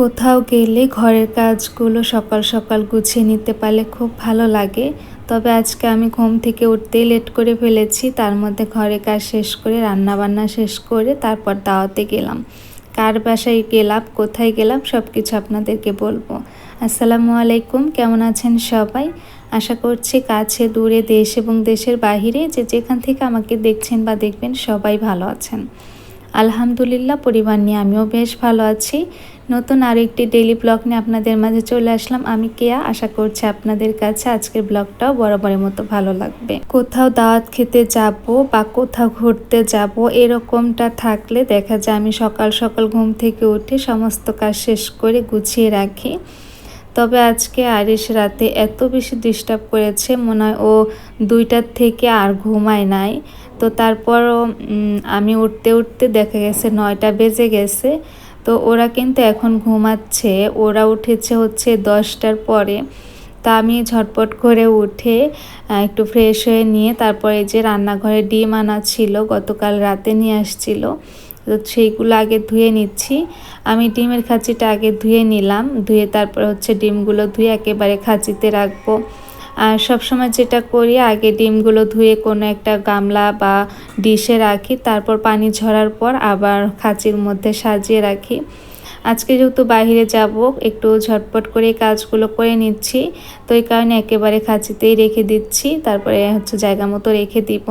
কোথাও গেলে ঘরের কাজগুলো সকাল সকাল গুছিয়ে নিতে পারলে খুব ভালো লাগে। তবে আজকে আমি ঘুম থেকে উঠতেই লেট করে ফেলেছি, তার মধ্যে ঘরে কাজ শেষ করে রান্না বান্না শেষ করে তারপর দাওয়াতে গেলাম। কার বাসায় গেলাম, কোথায় গেলাম সব কিছু আপনাদেরকে বলব। আসসালামু আলাইকুম, কেমন আছেন সবাই? আশা করছি কাছে, দূরে, দেশ এবং দেশের বাহিরে যে যেখান থেকে আমাকে দেখছেন বা দেখবেন সবাই ভালো আছেন। আলহামদুলিল্লাহ, পরিবার নিয়ে আমিও বেশ ভালো আছি। নতুন আরও একটি ডেলি ব্লগ নিয়ে আপনাদের মাঝে চলে আসলাম। আমি কেয়া, আশা করছি আপনাদের কাছে আজকের ব্লগটাও বরাবরের মতো ভালো লাগবে। কোথাও দাওয়াত খেতে যাব বা কোথাও ঘুরতে যাব এরকমটা থাকলে দেখা যায় আমি সকাল সকাল ঘুম থেকে উঠে সমস্ত কাজ শেষ করে গুছিয়ে রাখি। তবে আজকে আরিস রাতে এত বেশি ডিস্টার্ব করেছে, মনে হয় ও দুইটার থেকে আর ঘুমায় নাই। তো তারপরও আমি উঠতে উঠতে দেখা গেছে নয়টা বেজে গেছে। তো ওরা কিন্তু এখন ঘুমাচ্ছে। ওরা উঠেছে হচ্ছে দশটার পরে। তা আমি ঝটপট করে উঠে একটু ফ্রেশ হয়ে নিয়ে তারপরে যে রান্নাঘরে ডিম আনা ছিল, গতকাল রাতে নিয়ে আসছিল। তো সেইগুলো আগে ধুয়ে নিচ্ছি। আমি ডিমের খাঁচিটা আগে ধুয়ে নিলাম। ধুয়ে তারপর হচ্ছে ডিমগুলো ধুয়ে একেবারে খাঁচিতে রাখব। আর সবসময় যেটা করি, আগে ডিমগুলো ধুয়ে কোনো একটা গামলা বা ডিশে রাখি, তারপর পানি ঝরার পর আবার খাঁচির মধ্যে সাজিয়ে রাখি। আজকে যেহেতু বাহিরে যাব, একটু ঝটপট করে কাজগুলো করে নিচ্ছি, তো এই কারণে একেবারে খাঁচিতেই রেখে দিচ্ছি, তারপরে হচ্ছে জায়গা মতো রেখে দিব।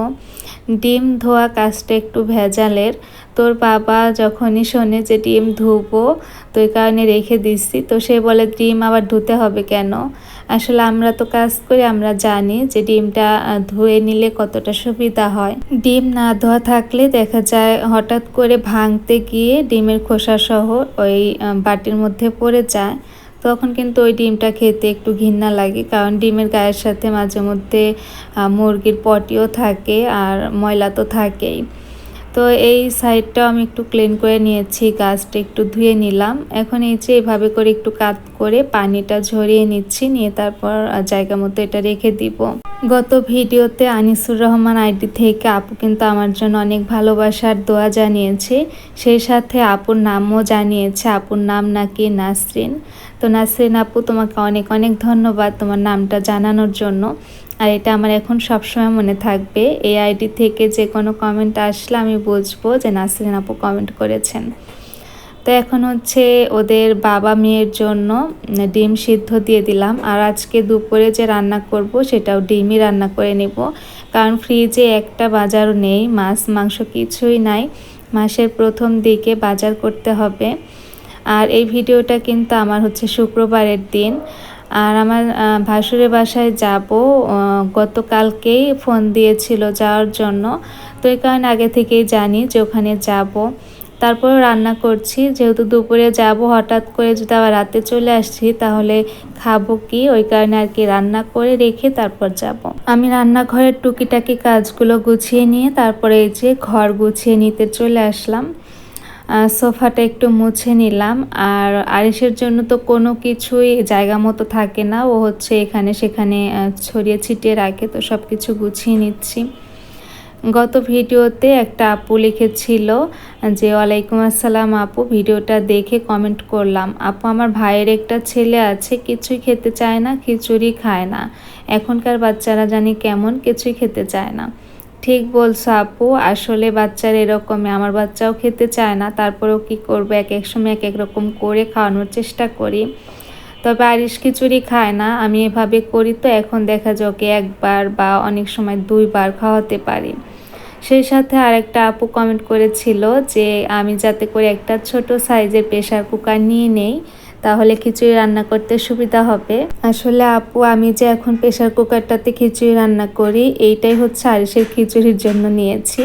ডিম ধোয়া কাজটা একটু ভেজালের, তোর বাবা যখনই শোনে যে ডিম ধুবো, তো এই কারণে রেখে দিচ্ছি, তো সে বলে, ডিম আবার ধুতে হবে কেন? আসলে আমরা তো কাজ করি, আমরা জানি যে ডিমটা ধুয়ে নিলে কতটা সুবিধা হয়। ডিম না ধোয়া থাকলে দেখা যায় হঠাৎ করে ভাঙতে গিয়ে ডিমের খোসা সহ ওই বাটির মধ্যে পড়ে যায়। তখন কিন্তু ওই ডিমটা খেতে একটু ঘৃণা লাগে, কারণ ডিমের গায়ের সাথে মাঝে মধ্যে মুরগির পটিও থাকে আর ময়লা তো থাকেই। তো এই সাইডটাও আমি একটু ক্লিন করে নিয়েছি, গাছটা একটু ধুয়ে নিলাম। এখন এই যে এভাবে করে একটু কাত করে পানিটা ঝরিয়ে নিচ্ছি, নিয়ে তারপর জায়গা মতো এটা রেখে দিব। গত ভিডিওতে আনিসুর রহমান আইডি থেকে আপু কিন্তু আমার জন্য অনেক ভালোবাসার দোয়া জানিয়েছে। সেই সাথে আপুর নামও জানিয়েছে, আপুর নাম নাকি নাসরিন। তো নাসরিন আপু, তোমাকে অনেক অনেক ধন্যবাদ তোমার নামটা জানানোর জন্য। আর এটা আমার এখন সবসময় মনে থাকবে। এই আইডি থেকে যে কোনো কমেন্ট আসলে আমি বুঝব যে নাসরিন আপু কমেন্ট করেছেন। তো এখন হচ্ছে ওদের বাবা মেয়ের জন্য ডিম সিদ্ধ দিয়ে দিলাম। আর আজকে দুপুরে যে রান্না করব সেটাও ডিমই রান্না করে নেব। কারণ ফ্রিজে একটা বাজারও নেই, মাছ, মাংস কিছুই নাই। মাসের প্রথম দিকে বাজার করতে হবে। আর এই ভিডিওটা কিন্তু আমার হচ্ছে শুক্রবারের দিন। আর আমার ভাসুরের বাসায় যাব গতকালকেই ফোন দিয়েছিল যাওয়ার জন্য। তো এই কারণে আগে থেকেই জানি যে ওখানে যাব। তারপর রান্না করছি, যেহেতু দুপুরে যাব, হঠাৎ করে যদি আবার রাতে চলে আসছি তাহলে খাব কি? ওই কারণে আর কি রান্না করে রেখে তারপর যাব। আমি রান্নাঘরের টুকিটাকি কাজগুলো গুছিয়ে নিয়ে, তারপরে এই যে ঘর গুছিয়ে নিতে চলে আসলাম। সোফাটা একটু মুছে নিলাম। আর আরিসের জন্য তো কোনো কিছুই জায়গা মতো থাকে না। ও হচ্ছে এখানে সেখানে ছড়িয়ে ছিটিয়ে রাখে। তো সব কিছু গুছিয়ে নিচ্ছি। গত ভিডিওতে একটা আপু লিখেছিল যে, ওয়ালাইকুম আসসালাম আপু, ভিডিওটা দেখে কমেন্ট করলাম। আপু, আমার ভাইয়ের একটা ছেলে আছে, কিছুই খেতে চায় না, খিচুড়ি খায় না। এখনকার বাচ্চারা জানি কেমন, কিছুই খেতে চায় না। ঠিক বলছো আপু, আসলে বাচ্চার এরকমই, আমার বাচ্চাও খেতে চায় না, তারপরেও কি করব, এক এক সময় এক এক রকম করে খাওয়ানোর চেষ্টা করি। তবে আরিশ খিচুড়ি খায় না, আমি এভাবে করি তো, এখন দেখা যায় ওকে একবার বা অনেক সময় দুইবার খাওয়াতে পারি। সেই সাথে আরেকটা আপু কমেন্ট করেছিল যে, আমি যাতে করে একটা ছোট সাইজের প্রেশার কুকার নিয়ে নেই তাহলে খিচুড়ি রান্না করতে সুবিধা হবে। আসলে আপু, আমি যে এখন প্রেশার কুকারটাতে খিচুড়ি রান্না করি, এইটাই হচ্ছে আরিসের খিচুড়ির জন্য নিয়েছি।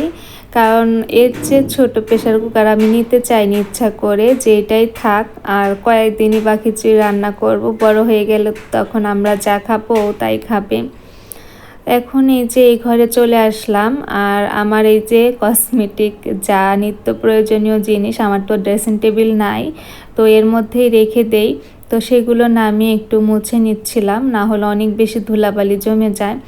কারণ এর যে ছোট প্রেশার কুকার আমি নিতে চাইনি ইচ্ছা করে, যে এটাই থাক, আর কয়েকদিনই বা খিচুড়ি রান্না করব, বড় হয়ে গেলে তখন আমরা যা খাব তাই খাবে। এখন এই যে এই ঘরে চলে আসলাম, আর আমার এই যে কসমেটিক যা নিত্য প্রয়োজনীয় জিনিস, আমার তো ড্রেসিং টেবিল নাই, তো এর মধ্যেই রেখে দেই। তো সেগুলো নামিয়ে একটু মুছে নিচ্ছিলাম, না হলে অনেক বেশি ধুলাবালি জমে যায়।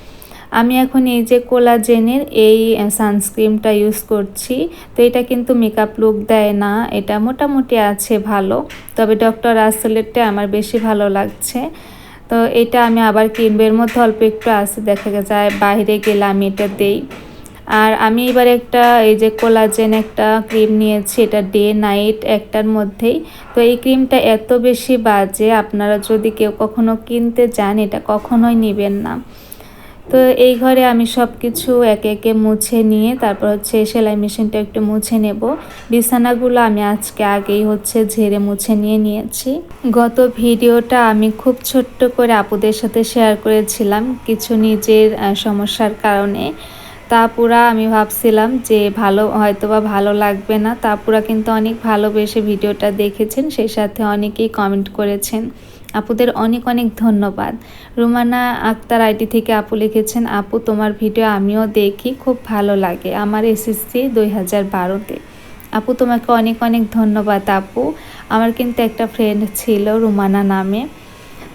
আমি এখন এই যে কোলাজেনের এই সানস্ক্রিমটা ইউজ করছি। তো এটা কিন্তু মেকআপ লুক দেয় না, এটা মোটামুটি আছে ভালো। তবে ডক্টর আসলেরটা আমার বেশি ভালো লাগছে। তো এটা আমি আবার কিনবের মধ্যে অল্প একটু আছে, দেখা যায় বাইরে গেলে আমি এটা দেই। আর আমি এবার একটা এই যে কোলাজেন একটা ক্রিম নিয়েছি, এটা ডে নাইট একটার মধ্যেই। তো এই ক্রিমটা এত বেশি বাজে, আপনারা যদি কেউ কখনো কিনতে যান, এটা কখনোই নেবেন না। তো এই ঘরে আমি সব কিছু একে একে মুছে নিয়ে তারপর হচ্ছে সেলাই মেশিনটা একটু মুছে নেব। বিছানাগুলো আমি আজকে আগেই হচ্ছে ঝেড়ে মুছে নিয়ে নিয়েছি। গত ভিডিওটা আমি খুব ছোট্ট করে আপুদের সাথে শেয়ার করেছিলাম কিছু নিজের সমস্যার কারণে। তাপুরা আমি ভাবছিলাম যে ভালো হয়তো বা ভালো লাগবে না। তাপুরা কিন্তু অনেক ভালোবেসে ভিডিওটা দেখেছেন, সেই সাথে অনেকেই কমেন্ট করেছেন। আপুদের অনেক অনেক ধন্যবাদ। রুমানা আক্তার আইডি থেকে আপু লিখেছেন, আপু, তোমার ভিডিও আমিও দেখি, খুব ভালো লাগে। আমার এসএসসি দুই হাজার বারোতে। আপু, তোমাকে অনেক অনেক ধন্যবাদ, আপু। আমার কিন্তু একটা ফ্রেন্ড ছিল রুমানা নামে।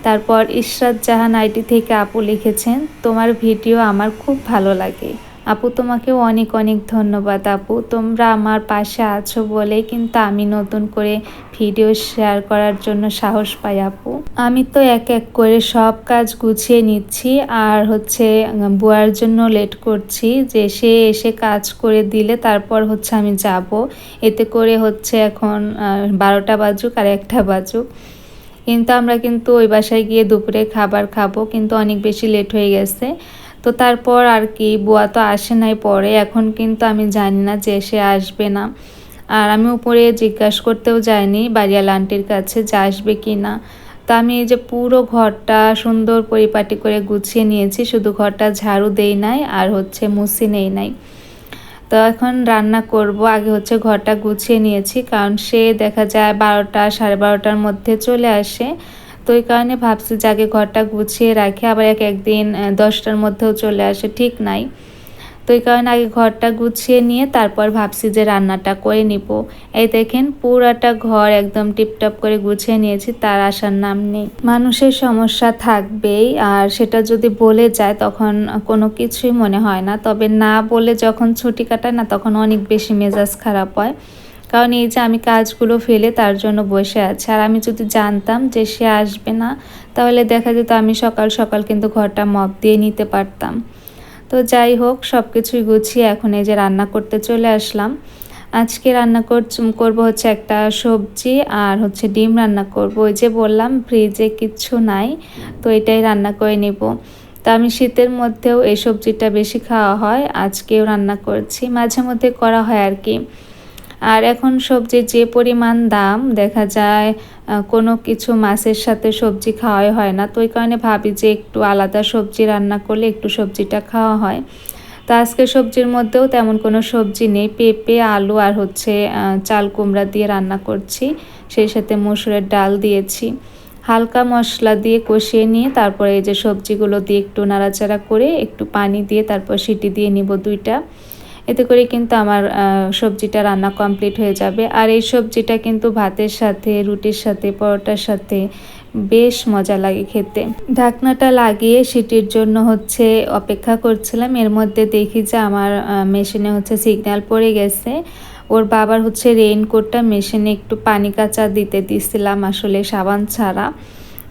তারপর ইশরাত জাহান আইডি থেকে আপু লিখেছেন, তোমার ভিডিও আমার খুব ভালো লাগে। আপু, তোমাকেও অনেক অনেক ধন্যবাদ আপু। তোমরা আমার পাশে আছো বলে কিন্তু আমি নতুন করে ভিডিও শেয়ার করার জন্য সাহস পাই আপু। আমি তো এক এক করে সব কাজ গুছিয়ে নিচ্ছি আর হচ্ছে বুয়ার জন্য লেট করছি যে সে এসে কাজ করে দিলে তারপর হচ্ছে আমি যাব। এতে করে হচ্ছে এখন বারোটা বাজুক আর একটা বাজুক। কিন্তু আমরা কিন্তু ওই বাসায় গিয়ে দুপুরে খাবার খাব, কিন্তু অনেক বেশি লেট হয়ে গেছে। তো তারপর আর কি, বুয়া তো আসে নাই পরে, এখন কিন্তু আমি জানি না যে সে আসবে না। আর আমি উপরে জিজ্ঞাসা করতেও যাইনি বাড়িয়াল আন্টির কাছে যে আসবে কি না। তো আমি এই যে পুরো ঘরটা সুন্দর পরিপাটি করে গুছিয়ে নিয়েছি, শুধু ঘরটা ঝাড়ু দেই নাই আর হচ্ছে মুছি নেই নাই। তো এখন রান্না করব, আগে হচ্ছে ঘরটা গুছিয়ে নিয়েছি, কারণ সে দেখা যায় বারোটা, সাড়ে বারোটার মধ্যে চলে আসে। তো ওই কারণে ভাবছি যে আগে ঘরটা গুছিয়ে রাখি, আবার এক একদিন দশটার মধ্যেও চলে আসে, ঠিক নাই। তো এই কারণে আগে ঘরটা গুছিয়ে নিয়ে তারপর ভাবছি যে রান্নাটা করে নিব। এই দেখেন পুরাটা ঘর একদম টিপটপ করে গুছিয়ে নিয়েছি, তার আসার নাম নেই। মানুষের সমস্যা থাকবেই, আর সেটা যদি বলে যায় তখন কোনো কিছুই মনে হয় না। তবে না বলে যখন ছুটি কাটায় না, তখন অনেক বেশি মেজাজ খারাপ হয়। কারণ এই যে আমি কাজগুলো ফেলে তার জন্য বসে আছি। আর আমি যদি জানতাম যে সে আসবে না, তাহলে দেখা যেত আমি সকাল সকাল কিন্তু ঘরটা মপ দিয়ে নিতে পারতাম। তো যাই হোক সব কিছুই গুছিয়ে এখন এই যে রান্না করতে চলে আসলাম। আজকে রান্না করব হচ্ছে একটা সবজি আর হচ্ছে ডিম রান্না করব। ওই যে বললাম, ফ্রিজে কিচ্ছু নাই, তো এটাই রান্না করে নেব। তো আমি শীতের মধ্যেও এই সবজিটা বেশি খাওয়া হয়, আজকেও রান্না করছি। মাঝে মধ্যে করা হয় আর কি। আর এখন সবজির যে পরিমাণ দাম, দেখা যায় কোনো কিছু মাছের সাথে সবজি খাওয়াই হয় না। তো ওই কারণে ভাবি যে একটু আলাদা সবজি রান্না করলে একটু সবজিটা খাওয়া হয়। তো আজকে সবজির মধ্যেও তেমন কোনো সবজি নেই। পেঁপে, আলু আর হচ্ছে চাল কুমড়া দিয়ে রান্না করছি। সেই সাথে মসুরের ডাল দিয়েছি। হালকা মশলা দিয়ে কষিয়ে নিয়ে তারপরে এই যে সবজিগুলো দিয়ে একটু নাড়াচাড়া করে একটু পানি দিয়ে তারপর সিটি দিয়ে নিব দুইটা। এতে করে কিন্তু আমার সবজিটা রান্না কমপ্লিট হয়ে যাবে। আর এই সবজিটা কিন্তু ভাতের সাথে, রুটির সাথে, পরোটার সাথে বেশ মজা লাগে খেতে। ঢাকনাটা লাগিয়ে সিটির জন্য হচ্ছে অপেক্ষা করছিলাম। এর মধ্যে দেখি যে আমার মেশিনে হচ্ছে সিগন্যাল পড়ে গেছে। ওর বাবার হচ্ছে রেইনকোটটা মেশিনে একটু পানি কাঁচা দিতে দিছিলাম আসলে সাবান ছাড়া।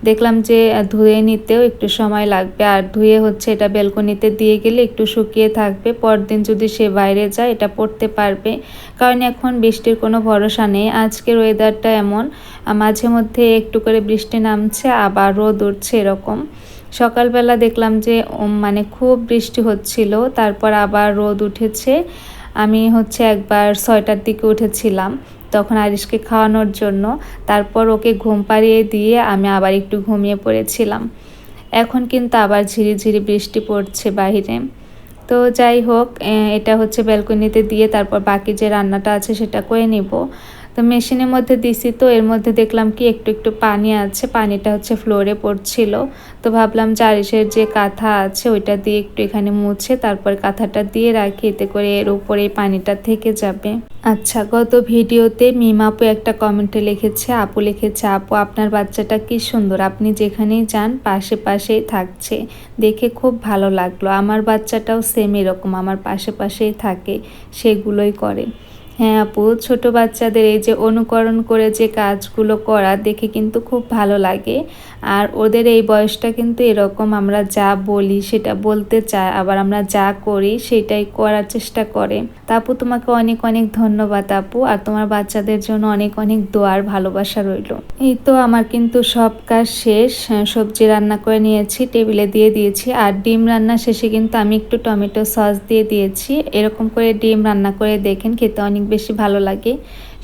দেখলাম যে ধুয়ে নিতেও একটু সময় লাগবে। আর ধুয়ে হচ্ছে এটা বেলকনিতে দিয়ে গেলে একটু শুকিয়ে থাকবে। পরদিন যদি সে বাইরে যায়, এটা পড়তে পারবে। কারণ এখন বৃষ্টির কোনো ভরসা নেই। আজকের ওয়েদারটা এমন। মাঝে মধ্যে একটু করে বৃষ্টি নামছে, আবার রোদ উঠছে এরকম। সকালবেলা দেখলাম যে মানে খুব বৃষ্টি হচ্ছিল, তারপর আবার রোদ উঠেছে। আমি হচ্ছে একবার ছয়টার দিকে উঠেছিলাম। তখন আরিশকে খাওয়ানোর জন্য। তারপর ওকে ঘুম পাড়িয়ে দিয়ে আমি আবার একটু ঘুমিয়ে পড়েছিলাম। এখন কিন্তু আবার ঝিরিঝিরি বৃষ্টি পড়ছে বাহিরে। তো যাই হোক এটা হচ্ছে ব্যালকনিতে দিয়ে তারপর বাকি যে রান্নাটা আছে সেটা করে নিব। তো মেশিনের মধ্যে দিছি তো, এর মধ্যে দেখলাম কি একটু একটু পানি আছে, পানিটা হচ্ছে ফ্লোরে পড়ছিল। তো ভাবলাম চারিশের যে কাঁথা আছে ওইটা দিয়ে একটু এখানে মুছে, তারপর কাঁথাটা দিয়ে রাখি, এতে করে এর উপরে পানিটা থেকে যাবে। আচ্ছা গত ভিডিওতে মিমাপু একটা কমেন্টে লিখেছে, আপু লিখেছে, আপু, আপনার বাচ্চাটা কি সুন্দর? আপনি যেখানেই যান, পাশে পাশেই থাকছে। দেখে খুব ভালো লাগল। আমার বাচ্চাটাও সেম এরকম, আমার পাশে পাশেই থাকে, সেগুলোই করে। হ্যাঁ আপু, ছোট বাচ্চাদের এই যে অনুকরণ করে যে কাজগুলো করা দেখে কিন্তু খুব ভালো লাগে। আর ওদের এই বয়সটা কিন্তু এরকম আমরা যা বলি সেটা বলতে চায়, আবার আমরা যা করি সেটাই করার চেষ্টা করে। তাপু তোমাকে অনেক অনেক ধন্যবাদ আপু, আর তোমার বাচ্চাদের জন্য অনেক অনেক দোয়ার ভালোবাসা রইল। এই তো আমার কিন্তু সব কাজ শেষ সবজি রান্না করে নিয়েছি, টেবিলে দিয়ে দিয়েছি, আর ডিম রান্না শেষে কিন্তু আমি একটু টমেটো সস দিয়ে দিয়েছি। এরকম করে ডিম রান্না করে দেখেন, খেতে অনেক বেশি ভালো লাগে।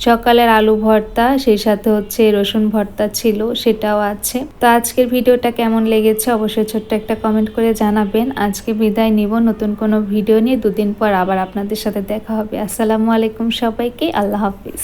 সকালের আলু ভর্তা, সেই সাথে হচ্ছে রসুন ভর্তা ছিল, সেটাও আছে। তো আজকের ভিডিওটা কেমন লেগেছে অবশ্যই ছোট্ট একটা কমেন্ট করে জানাবেন। আজকে বিদায় নিব, নতুন কোনো ভিডিও নিয়ে দুদিন পর আবার আপনাদের সাথে দেখা হবে। আসসালামু আলাইকুম সবাইকে, আল্লাহ হাফিজ।